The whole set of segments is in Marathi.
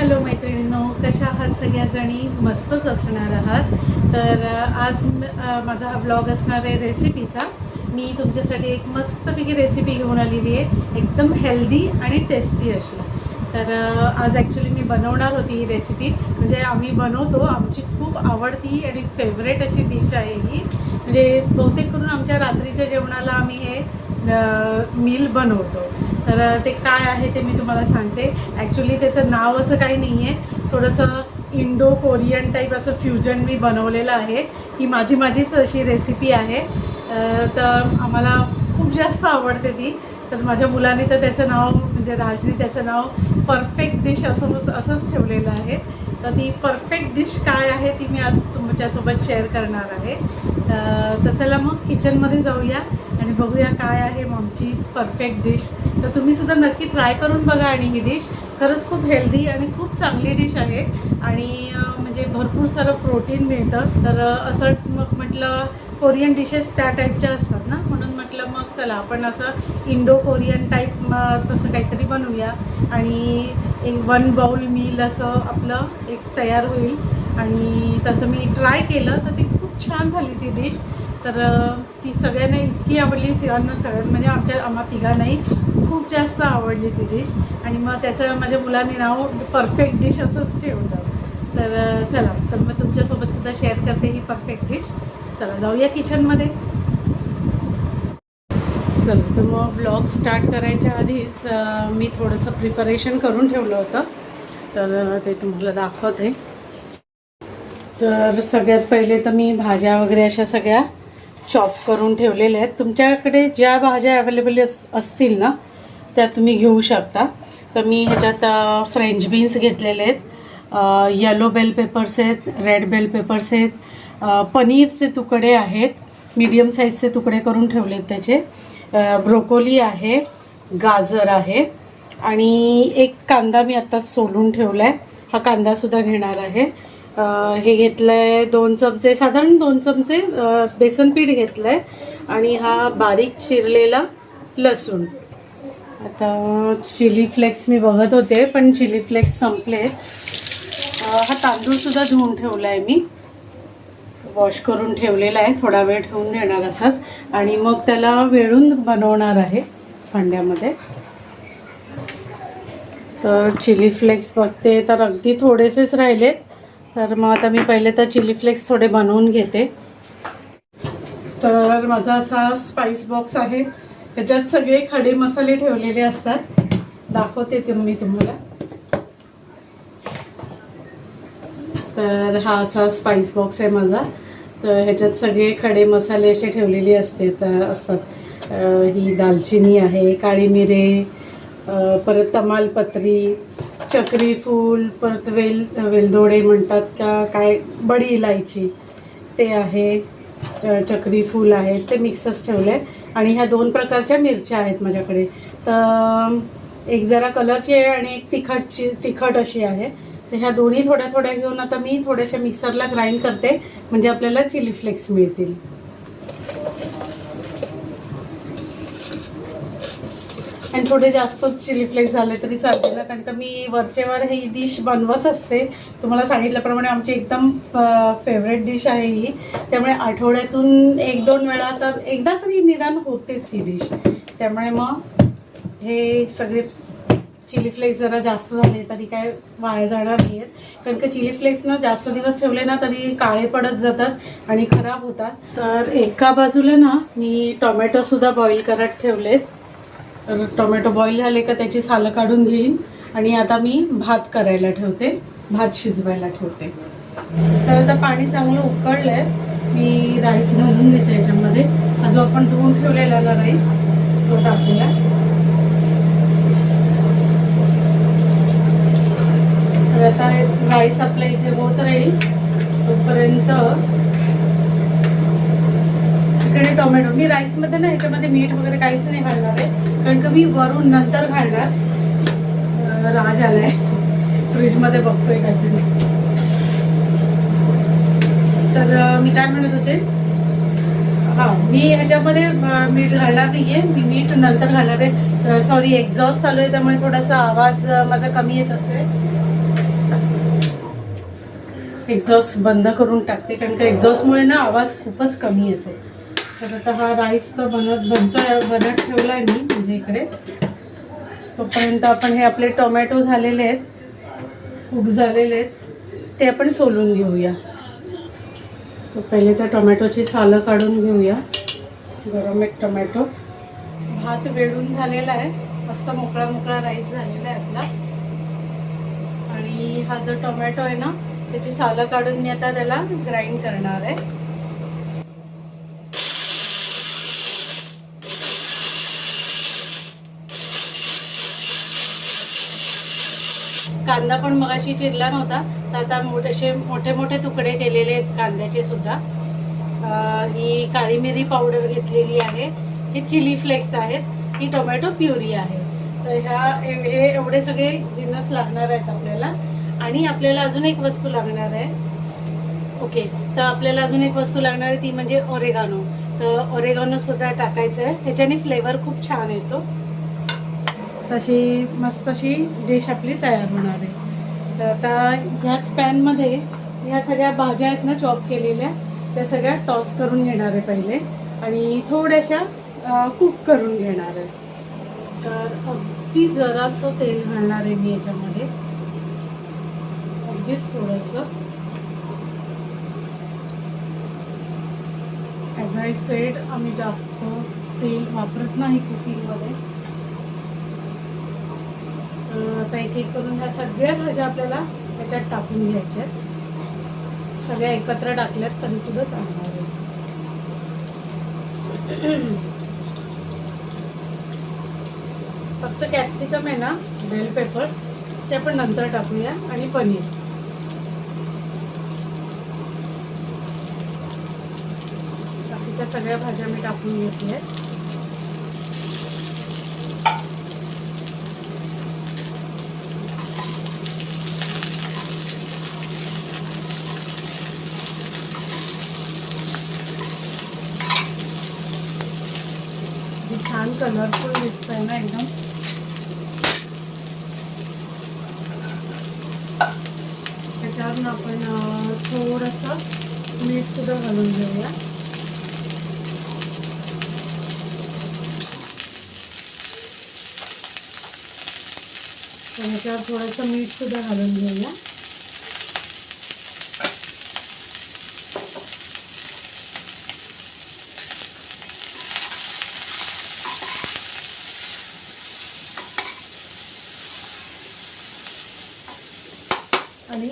हॅलो मैत्रिणींनो कशा आहात सगळ्याजणी? मस्तच असणार आहात. तर आज माझा हा ब्लॉग असणार आहे रेसिपीचा मी तुमच्यासाठी एक मस्तपैकी रेसिपी घेऊन आलेली आहे. एकदम हेल्दी आणि टेस्टी अशी. तर आज ॲक्च्युली मी बनवणार होती ही रेसिपी म्हणजे आम्ही बनवतो आमची खूप आवडती आणि फेवरेट अशी डिश आहे ही. म्हणजे बहुतेक करून आमच्या रात्रीच्या जेवणाला आम्ही हे मील बनवतो. तर ते काय आहे ते मी तुम्हाला सांगते. ॲक्च्युली त्याचं नाव असं काही नाही आहे थोडंसं इंडो कोरियन टाईप असं फ्युजन मी बनवलेलं आहे. ही माझी माझीच अशी रेसिपी आहे. तर आम्हाला खूप जास्त आवडते ती. तर माझ्या मुलाने तर त्याचं नाव म्हणजे राजनी त्याचं नाव परफेक्ट डिश असं असंच ठेवलेलं आहे. तर ती परफेक्ट डिश काय आहे ती मी आज तुमच्यासोबत शेअर करणार आहे. तर चला मग किचनमध्ये जाऊया आणि बघूया काय आहे आमची परफेक्ट डिश तर तुम्ही सुद्धा नक्की ट्राय करून बघा आणि ही डिश खरंच खूप हेल्दी आणि खूप चांगली डिश आहे. आणि म्हणजे भरपूर सारं प्रोटीन मिळतं. तर असं मग म्हटलं कोरियन डिशेस त्या टाईपच्या असतात ना? म्हणून म्हटलं मग चला आपण असं इंडो कोरियन टाईप तसं काहीतरी बनवूया. आणि एक वन बाउल मील असं आपलं एक तयार होईल. आणि तसं मी ट्राय केलं तर ते खूप छान झाली ती डिश. तर ती सगळ्यांना इतकी आवडली सगळ्यांना सगळ्यां म्हणजे आमच्या आम्हा तिघांनाही खूप जास्त आवडली ती डिश. आणि मग त्याचं माझ्या मुलांनी नाव परफेक्ट डिश असंच ठेवलं. तर चला तर मग तुमच्यासोबत सुद्धा शेअर करते ही परफेक्ट डिश चला जाऊया किचनमध्ये चल तर मग ब्लॉग स्टार्ट करायच्या आधीच मी थोडंसं प्रिपरेशन करून ठेवलं होतं. तर ते तुम्हाला दाखवते. तर सगळ्यात पहिले तर मी भाज्या वगैरे अशा सगळ्या चॉप करून ठेवलेल्या आहेत. तुमच्याकडे ज्या भाज्या अवेलेबल अस असतील ना त्या तुम्ही घेऊ शकता. तर मी ह्याच्यात फ्रेंच बीन्स घेतलेले आहेत. येलो बेल पेपर्स आहेत रेड बेल पेपर्स आहेत. पनीरचे तुकडे आहेत. मीडियम साईजचे तुकडे करून ठेवले आहेत त्याचे. ब्रोकोली आहे गाजर आहे. आणि एक कांदा मी आत्ता सोलून ठेवला आहे हा कांदासुद्धा घेणार आहे. हे घेतलं आहे दोन चमचे साधारण दोन चमचे बेसन पीठ घेतलं आहे आणि हा बारीक चिरलेला लसूण. आता चिली फ्लेक्स मी बघत होते पण चिली फ्लेक्स संपले. हा तांदूळसुद्धा धुवून ठेवला आहे मी. वॉश करून ठेवलेला आहे थोडा वेळ ठेवून देणार असाच. आणि मग त्याला वेळून बनवणार आहे भांड्यामध्ये. तर चिली फ्लेक्स बघते तर अगदी थोडेसेच राहिलेत. तर मग आता मी पहिले तर चिली फ्लेक्स थोडे बनवून घेते. तर माझा असा स्पाइस बॉक्स आहे. त्याच्यात सगळे खडे मसाले ठेवलेले असतात. दाखवते ते मी तुम्हाला. तर हा असा स्पाइस बॉक्स आहे माझा. तर ह्याच्यात सगळे खडे मसाले असे ठेवलेले असते तर असतात. ही दालचिनी आहे काळी मिरे परत तमालपत्री चक्री फूल परत वेल वेलदोडे म्हणतात का काय बडी इलायची ते आहे चक्रीफूल चक्री फूल आहे ते मिक्सच ठेवले आणि ह्या दोन प्रकारच्या मिरच्या आहेत माझ्याकडे. तर एक जरा कलरची आहे आणि एक तिखटची तिखट अशी आहे. तर ह्या दोन्ही थोड्या थोड्या घेऊन आता मी थोड्याशा मिक्सरला ग्राइंड करते म्हणजे आपल्याला चिली फ्लेक्स मिळतील. आणि थोडे जास्त चिली फ्लेक्स झाले तरी चालतील ना कारण का मी वरचेवर ही डिश बनवत असते. तुम्हाला सांगितल्याप्रमाणे आमची एकदम फेवरेट डिश आहे ही. त्यामुळे आठवड्यातून एक दोन वेळा तर एकदा तरी निदान होतेच ही डिश त्यामुळे मग हे सगळे चिली फ्लेक्स जरा जास्त झाले तरी काय वाया जाणार नाही आहेत कारण का चिली फ्लेक्स ना जास्त दिवस ठेवले ना तरी काळे पडत जातात आणि खराब होतात. तर एका बाजूला ना मी टोमॅटोसुद्धा बॉईल करत ठेवलेत. तर टोमॅटो बॉईल झाले का त्याची सालं काढून घेईन. आणि आता मी भात करायला ठेवते. भात शिजवायला ठेवते. तर आता पाणी चांगलं उकळलंय. मी राईस घालून घेते याच्यामध्ये. जो आपण धुवून ठेवलेला ना राईस तो टाकूया. तर आता राईस आपल्या इथे होत राहील. तोपर्यंत इकडे टोमॅटो. मी राईसमध्ये ना ह्याच्यामध्ये मीठ वगैरे काहीच नाही घालणार आहे. कारण का मी वरून नंतर घालणार. राज आलाय. फ्रीजमध्ये बघतोय काहीतरी. तर मी काय म्हणत होते? हां मी ह्याच्यामध्ये मीठ घालणार नाही आहे मी मीठ नंतर घालणार आहे. सॉरी एक्झॉस्ट चालू आहे त्यामुळे थोडासा आवाज माझा कमी येत असेल. एक्झॉस्ट बंद करून टाकते कारण का एक्झॉस्टमुळे ना आवाज खूपच कमी येतो. तर आता हा राईस तर बनत बनतोय बनत ठेवला आहे मी म्हणजे इकडे. तोपर्यंत आपण हे आपले टोमॅटो झालेले आहेत उग झालेले आहेत ते आपण सोलून घेऊया. तर पहिले त्या टोमॅटोची सालं काढून घेऊया. गरम एक टोमॅटो. भात वेळून झालेला आहे. मस्त मोकळा मोकळा राईस झालेला आहे आपला. आणि हा जो टोमॅटो आहे ना त्याची सालं काढून मी आता त्याला ग्राइंड करणार आहे. कांदा पण मगाशी चिरला नव्हता. तर आता मोठेसे मोठे मोठे तुकडे केलेले आहेत कांद्याचे सुद्धा. ही काळी मिरी पावडर घेतलेली आहे. हे चिली फ्लेक्स आहेत. ही टोमॅटो प्युरी आहे. तर ह्या हे हे एवढे सगळे जिन्नस लागणार आहेत आपल्याला. आणि आपल्याला अजून एक वस्तू लागणार आहे. ओके. तर आपल्याला अजून एक वस्तू लागणार आहे ती म्हणजे ओरेगानो तर ओरेगानो सुद्धा टाकायचं आहे. ह्याच्याने फ्लेवर खूप छान येतो. तशी मस्त अशी डिश आपली तयार होणार आहे. तर आता ह्याच पॅनमध्ये ह्या सगळ्या भाज्या आहेत ना चॉप केलेल्या त्या सगळ्या टॉस करून घेणार आहे पहिले. आणि थोड्याशा कुक करून घेणार आहे. तर अगदी जरासं तेल घालणार आहे मी याच्यामध्ये. अगदीच थोडंसं. ॲज आय सेड आम्ही जास्त तेल वापरत नाही कुकिंगमध्ये आता एक एक करून ह्या सगळ्या भाज्या आपल्याला त्याच्यात टाकून घ्यायच्या आहेत. सगळ्या एकत्र टाकल्यात तरी सुद्धा चालणार आहे फक्त कॅप्सिकम आहे ना बेल पेपर्स ते आपण नंतर टाकूया आणि पनीर. बाकीच्या सगळ्या भाज्या मी टाकून घेतल्या आहेत किती छान कलरफुल दिसतंय ना एकदम त्याच्यावरून आपण थोडंसं मीठ सुद्धा घालून घेऊया. ह्याच्यावर थोडंसं मीठ सुद्धा घालून घेऊया आणि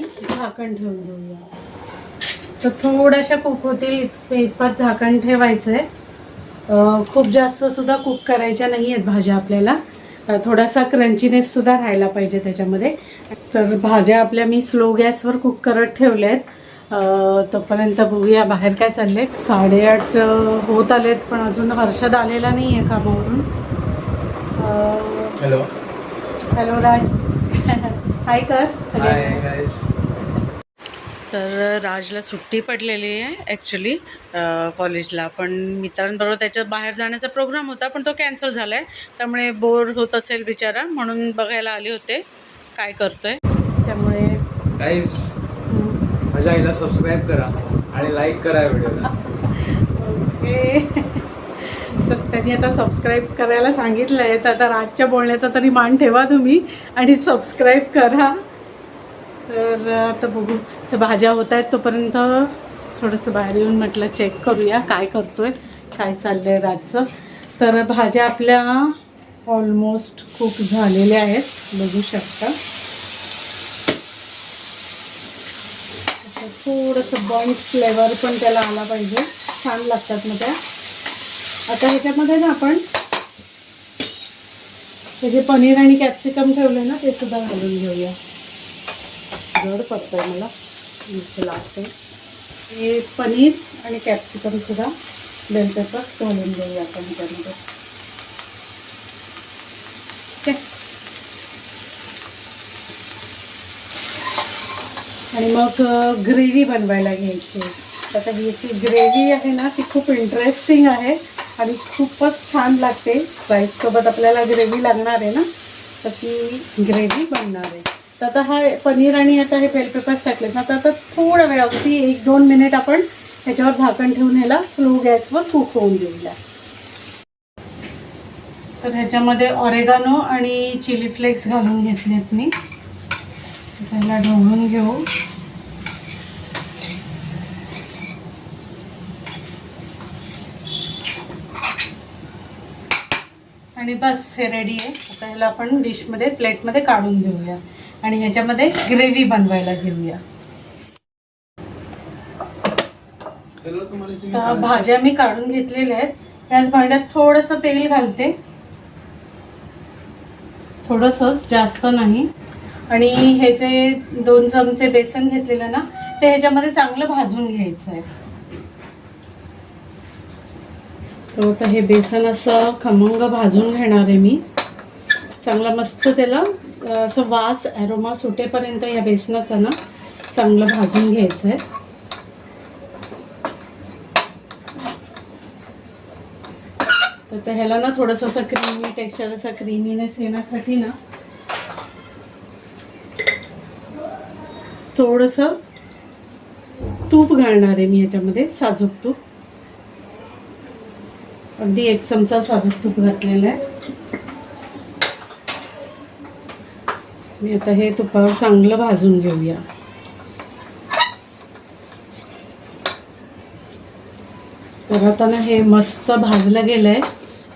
झाकण ठेवून देऊया. तर थोड्याशा कुक होतील इत- इतपत झाकण ठेवायचं आहे खूप जास्त सुद्धा कुक करायच्या नाही आहेत भाज्या आपल्याला. थोडासा क्रंचीनेस सुद्धा राहायला पाहिजे त्याच्यामध्ये. तर भाज्या आपल्या मी स्लो गॅसवर कुक करत ठेवल्या आहेत तोपर्यंत बघूया बाहेर काय चालले साडेआठ अं, होत आलेत पण अजून हर्षद आलेला नाही आहे कामावरून हॅलो हॅलो राज. हाय कर. गाईस तर राजला सुट्टी पडलेली आहे ॲक्च्युली कॉलेजला पण मित्रांबरोबर त्याच्या बाहेर जाण्याचा प्रोग्राम होता पण तो कॅन्सल झाला आहे त्यामुळे बोर होत असेल बिचारा. म्हणून बघायला आले होते. काय करतोय. त्यामुळे गाईस माझ्या आईला सबस्क्राईब करा आणि लाईक करा व्हिडिओला ओके. तर त्यांनी आता सबस्क्राईब करायला सांगितलं आहे तर आता राजच्या बोलण्याचा तरी मान ठेवा तुम्ही आणि सबस्क्राईब करा. तर आता बघू. त्या भाज्या होत आहेत तोपर्यंत थोडंसं बाहेर येऊन म्हटलं चेक करूया काय करतोय काय चाललं आहे रातचं. तर भाज्या आपल्या ऑलमोस्ट खूप झालेल्या आहेत. बघू शकता. थोडंसं बॉइंड फ्लेवर पण त्याला आला पाहिजे. छान लागतात मग त्या. आता ह्याच्यामध्ये ना आपण हे जे पनीर आणि कॅप्सिकम ठेवलं ना ते सुद्धा घालून घेऊया. जड आहे मला. लागते हे पनीर आणि कॅप्सिकम सुद्धा बेल पेपर्स घालून घेऊया आपण त्यामध्ये. ठीक आहे आणि मग ग्रेव्ही बनवायला घ्यायची. आता ह्याची ग्रेव्ही आहे ना ती खूप इंटरेस्टिंग आहे आणि खूपच छान लागते. राईससोबत आपल्याला ग्रेव्ही लागणार आहे ना तर ती ग्रेव्ही बनणार आहे. तर आता हा पनीर आणि आता हे बेल पेपर्स टाकलेत. ना तर आता थोडा वेळ अगदी एक दोन मिनिट आपण ह्याच्यावर झाकण ठेवून ह्याला स्लो गॅसवर कुक होऊन देऊया. तर ह्याच्यामध्ये ऑरेगानो आणि चिली फ्लेक्स घालून घेतलेत मी. त्याला ढवळून घेऊ. आणि बस हे रेडी आहे. आता ह्याला आपण डिशमध्ये प्लेटमध्ये काढून घेऊया आणि ह्याच्यामध्ये ग्रेव्ही बनवायला घेऊया. तर भाज्या मी काढून घेतलेल्या आहेत. याच भांड्यात थोडंसं तेल घालते. थोडंसंच जास्त नाही. आणि हे जे दोन चमचे बेसन घेतलेलं ना ते ह्याच्यामध्ये चांगलं भाजून घ्यायचं आहे. तर आता हे बेसन असं खमंग भाजून घेणार आहे मी. चांगला मस्त त्याला असं वास ॲरोमा सुटेपर्यंत या बेसनाचा ना चांगलं भाजून घ्यायचं आहे तर त्या ह्याला ना थोडंसं असं क्रीमी टेक्स्चर असं क्रीमीनेस येण्यासाठी ना थोडंसं तूप घालणार आहे मी याच्यामध्ये साजूक तूप. अगदी एक चमचा साजूक तूप घातलेला आहे. मी आता हे तुपावर चांगलं भाजून घेऊया. तर आता ना हे मस्त भाजलं गेलं आहे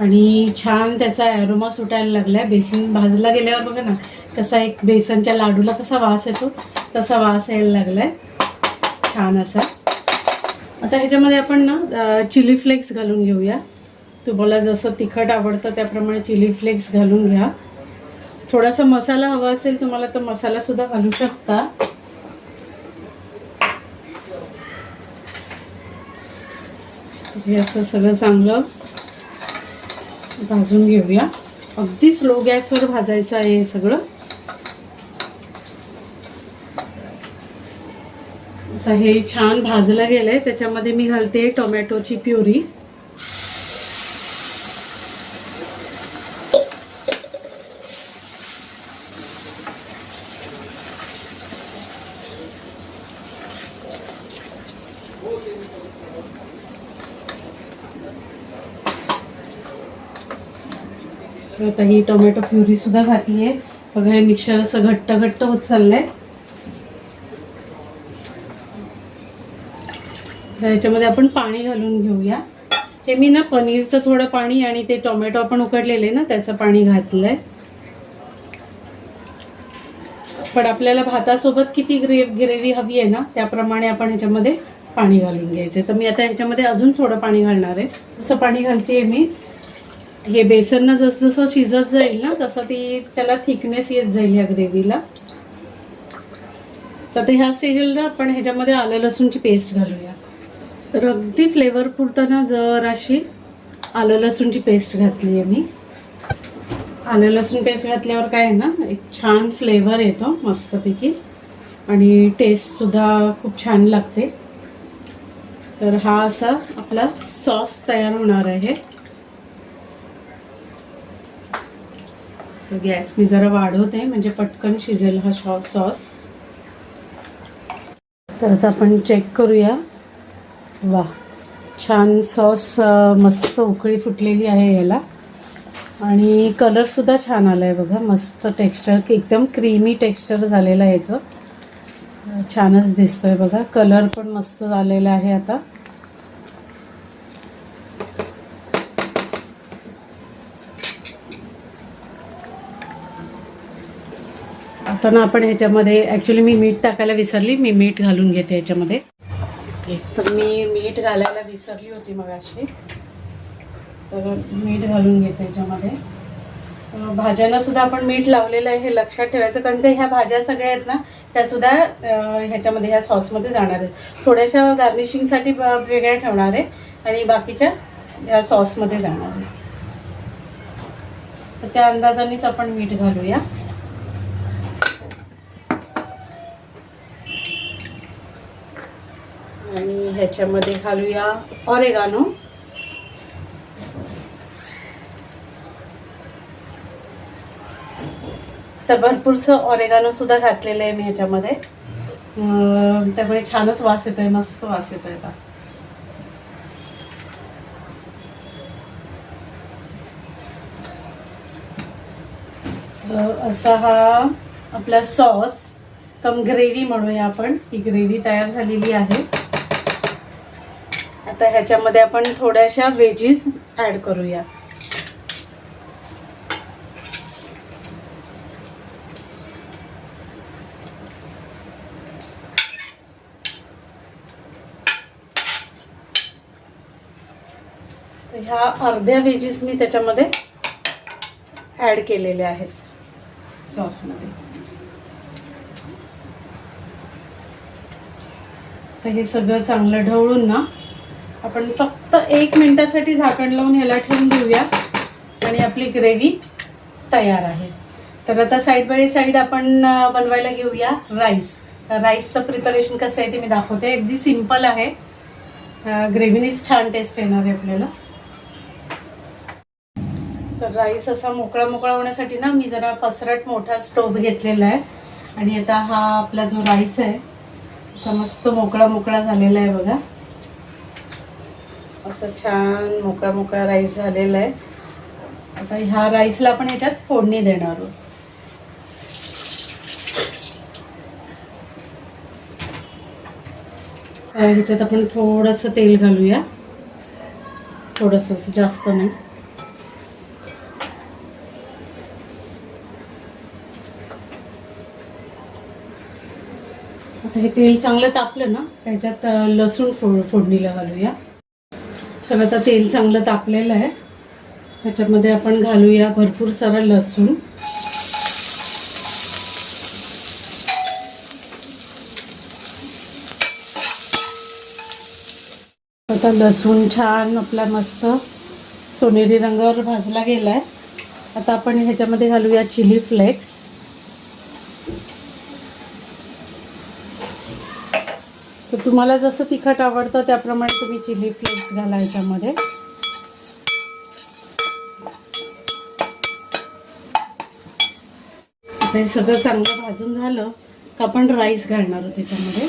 आणि छान त्याचा ॲरोमा सुटायला लागला आहे बेसन भाजला गेल्यावर बघा ना कसा एक बेसनच्या लाडूला कसा वास येतो तसा वास यायला लागला आहे छान असा. आता ह्याच्यामध्ये आपण ना चिली फ्लेक्स घालून घेऊया. तुम्हाला जसं तिखट आवडतं त्याप्रमाणे चिली फ्लेक्स घालून घ्या. थोडासा मसाला हवा असेल तुम्हाला तर मसालासुद्धा घालू शकता. हे असं सगळं चांगलं भाजून घेऊया. अगदी स्लो गॅसवर भाजायचं आहे हे सगळं. आता हे छान भाजलं गेलंय त्याच्यामध्ये मी घालते टोमॅटोची प्युरी. आता ही टोमॅटो प्युरी सुद्धा घातली आहे. बघा हे मिक्सर असं घट्ट घट्ट होत चाललंय. याच्यामध्ये आपण पाणी घालून घेऊया. हे मी ना पनीरचं थोडं पाणी आणि ते टोमॅटो आपण उकडलेले ना त्याचं पाणी घातलंय. पण आपल्याला भातासोबत किती ग्रे ग्रेव्ही हवी आहे ना त्याप्रमाणे आपण ह्याच्यामध्ये पाणी घालून घ्यायचं तर मी आता ह्याच्यामध्ये अजून थोडं पाणी घालणार आहे. तसं पाणी घालते मी. हे बेसन जसजसं शिजत जाईल ना तसं ती त्याला थिकनेस येत जाईल ह्या ग्रेव्हीला. तर ते ह्या स्टेजला आपण ह्याच्यामध्ये आलं लसूणची पेस्ट घालूया. तर अगदी फ्लेवर पुरताना जराशी आलं लसूणची पेस्ट घातली आहे मी. आलं लसूण पेस्ट घातल्यावर काय आहे ना एक छान फ्लेवर येतो मस्तपैकी. आणि टेस्टसुद्धा खूप छान लागते. तर हा असा आपला सॉस तयार होणार आहे. तर गॅस मी जरा वाढवते म्हणजे पटकन शिजेल हा शॉ सॉस. तर आता आपण चेक करूया. वा छान सॉस मस्त उकळी फुटलेली आहे याला. आणि कलरसुद्धा छान आला आहे बघा मस्त टेक्स्चर एकदम क्रीमी टेक्स्चर झालेलं आहे याचं. छानच दिसतोय बघा कलर पण मस्त झालेला आहे आता. आता ना आपण ह्याच्यामध्ये ॲक्च्युली मी मीठ टाकायला विसरली मी मीठ घालून घेते ह्याच्यामध्ये. ओके तर मी मीठ घालायला विसरली होती मग अशी तर मीठ घालून घेते ह्याच्यामध्ये. भाज्यांना सुद्धा आपण मीठ लावलेलं आहे हे लक्षात ठेवायचं कारण का ह्या भाज्या सगळ्या आहेत ना त्या सुद्धा ह्याच्यामध्ये ह्या सॉसमध्ये जाणार आहेत. थोड्याशा गार्निशिंगसाठी वेगळ्या ठेवणार आहे आणि बाकीच्या या सॉसमध्ये जाणार आहे तर त्या अंदाजानेच आपण मीठ घालूया आणि ह्याच्यामध्ये घालूया ऑरेगानो. तर तर भरपूरचं ऑरेगानो सुद्धा घातलेलं आहे मी ह्याच्यामध्ये. त्यामुळे छानच वास येतोय मस्त वास येतोय आता. अं, असा हा आपला सॉस कम ग्रेव्ही म्हणूया आपण. ही ग्रेव्ही तयार झालेली आहे. आता ह्याच्यामध्ये आपण थोड्याशा वेजीज ॲड करूया. ह्या अर्ध्या वेजीस मी त्याच्यामध्ये ॲड केलेल्या आहेत. सॉसमध्ये तर हे सगळं चांगलं ढवळून ना आपण फक्त एक मिनिटासाठी झाकण लावून ह्याला ठेवून देऊया. आणि आपली ग्रेव्ही तयार आहे. तर आता साईड बाय साईड आपण बनवायला घेऊया राईस तर राईसचं प्रिपरेशन कसं आहे ते मी दाखवते. अगदी सिंपल आहे. ग्रेव्हीनीच छान टेस्ट येणार आहे आपल्याला. तर राईस असा मोकळा मोकळा होण्यासाठी ना मी जरा पसरट मोठा स्टोव घेतलेला आहे. आणि आता हा आपला जो राईस आहे असा मस्त मोकळा मोकळा झालेला आहे बघा. असं छान मोकळा मोकळा राईस झालेला आहे. आता ह्या राईसला आपण ह्याच्यात फोडणी देणार आहोत. ह्याच्यात आपण थोडंसं तेल घालूया. थोडंसं असं जास्त नाही. आता हे तेल चांगलं तापलं ना त्याच्यात लसूण फोड फोडणीला घालूया. तर आता तेल चांगलं तापलेलं आहे. त्याच्यामध्ये आपण घालूया भरपूर सारा लसूण. आता लसूण छान आपला मस्त सोनेरी रंगावर भाजला गेला आहे आता आपण ह्याच्यामध्ये घालूया चिली फ्लेक्स तर तुम्हाला जसं तिखट आवडतं त्याप्रमाणे तुम्ही चिली फ्लेक्स घाला याच्यामध्ये. हे सगळं चांगलं भाजून झालं का आपण राईस घालणार आहोत त्याच्यामध्ये.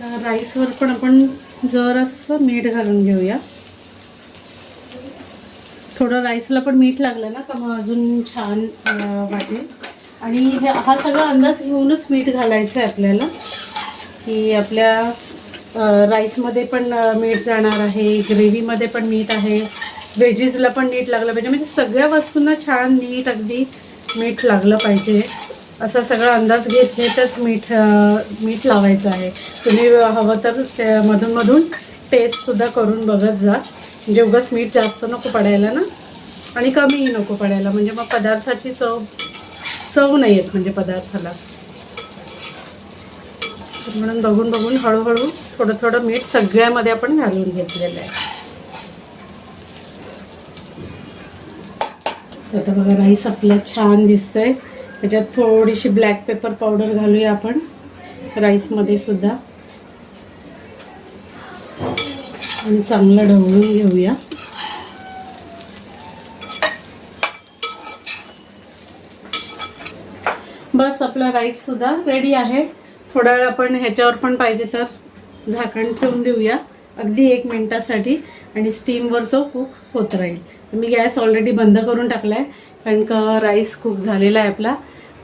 तर राईसवर पण आपण जरासं मीठ घालून घेऊया. थोडं राईसला पण मीठ लागलं ना का मग अजून छान वाटेल. आणि हे हा सगळा अंदाज घेऊनच मीठ घालायचं आहे आपल्याला की आपल्या राईसमध्ये पण मीठ जाणार आहे ग्रेव्हीमध्ये पण मीठ आहे व्हेजीजला पण नीट लागलं पाहिजे. म्हणजे सगळ्या वस्तूंना छान नीट अगदी मीठ लागलं पाहिजे. असा सगळा अंदाज घेत घेतच मीठ मीठ लावायचं आहे. तुम्ही हवं तर ते मधून टेस्टसुद्धा करून बघत जा. म्हणजे उगाच मीठ जास्त नको पडायला ना. आणि कमीही नको पडायला. म्हणजे मग पदार्थाची चव चव नाही येत म्हणजे पदार्थाला. म्हणून बघून बघून हळूहळू थोडं थोडं मीठ सगळ्यामध्ये आपण घालून घेतलेलं आहे. तर आता बघा राईस आपला छान दिसतोय. त्याच्यात थोडीशी ब्लॅक पेपर पावडर घालूया आपण राईसमध्ये सुद्धा. आणि चांगलं ढवळून घेऊया. बस आपला राईससुद्धा रेडी आहे. थोडा वेळ आपण ह्याच्यावर पण पाहिजे तर झाकण ठेवून देऊया. अगदी एक मिनटासाठी आणि स्टीमवर तो कुक होत राहील. मी गॅस ऑलरेडी बंद करून टाकला आहे कारण का राईस कुक झालेला आहे आपला.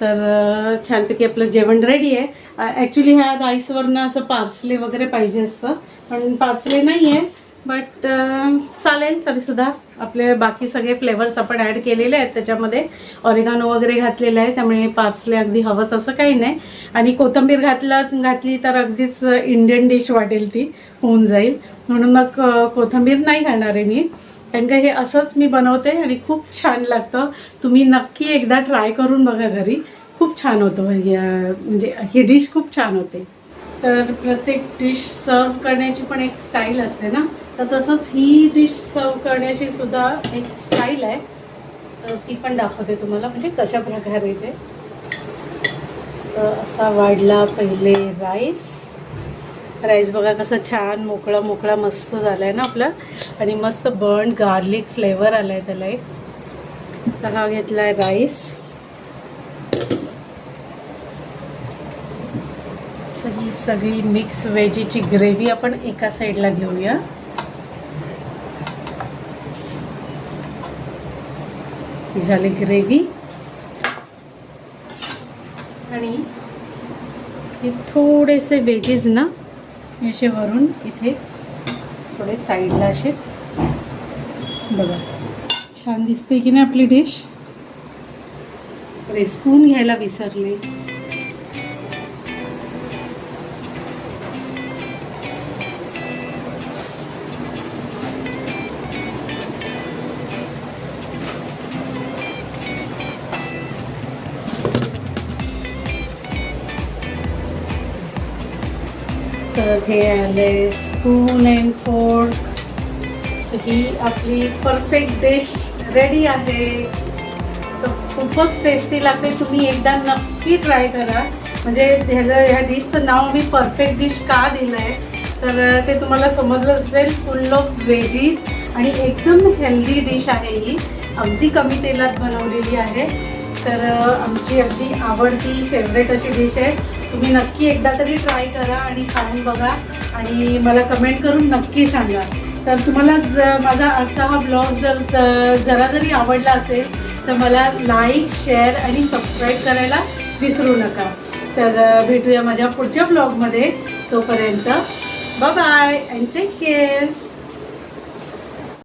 तर छानपैकी आपलं जेवण रेडी आहे. ॲक्च्युली ह्या राईसवरनं असं पार्सले वगैरे पाहिजे असतं पण पार्सले नाही आहे बट uh, चालेल तरीसुद्धा आपले बाकी सगळे फ्लेवर्स आपण ॲड केलेले आहेत. त्याच्यामध्ये ऑरिगानो वगैरे घातलेलं आहे. त्यामुळे पार्सले अगदी हवंच असं काही नाही. आणि कोथिंबीर घातला घातली तर अगदीच uh, इंडियन डिश वाटेल ती. होऊन जाईल. म्हणून मग कोथंबीर कोथिंबीर नाही घालणार आहे मी. कारण का हे असंच मी बनवते आणि खूप छान लागतं. तुम्ही नक्की एकदा ट्राय करून बघा घरी. खूप छान होतं. म्हणजे, म्हणजे ही डिश खूप छान होते. तर प्रत्येक डिश सर्व करण्याची पण एक स्टाईल असते ना? तर तसंच ही डिश सर्व करण्याची सुद्धा एक स्टाईल आहे. तर ती पण दाखवते तुम्हाला म्हणजे कशा प्रकारे ते. तर असा वाढला पहिले राईस राईस बघा कसा छान मोकळा मोकळा मस्त झाला आहे ना आपला. आणि मस्त बर्न गार्लिक फ्लेवर आला आहे त्याला एक. तर हा घेतला आहे राईस तर ही सगळी मिक्स व्हेजीची ग्रेव्ही आपण एका साईडला घेऊया. ही झाली ग्रेव्ही आणि हे थोडेसे वेजेस ना हे असे वरून इथे थोडे साईडला असे. बघा छान दिसते की नाही आपली डिश स्पून घ्यायला विसरले. परत हे आले स्पून अँड फोर्क ही आपली परफेक्ट डिश रेडी आहे. तर खूपच टेस्टी लागते. तुम्ही एकदा नक्की ट्राय करा. म्हणजे ह्याचं ह्या डिशचं नाव मी परफेक्ट डिश का दिलं आहे तर ते तुम्हाला समजलं असेल फुल ऑफ व्हेजीज आणि एकदम हेल्दी डिश आहे ही. अगदी कमी तेलात बनवलेली आहे. तर आमची अगदी आवडती फेवरेट अशी डिश आहे. तुम्ही नक्की एकदा तरी ट्राय करा आणि खाऊन बघा आणि मला कमेंट करून नक्की सांगा. तर तुम्हाला ज माझा आजचा हा ब्लॉग जर ज- जरा जरी आवडला असेल तर मला लाईक शेअर आणि सबस्क्राईब करायला विसरू नका. तर भेटूया माझ्या पुढच्या ब्लॉगमध्ये तोपर्यंत. Bye and take care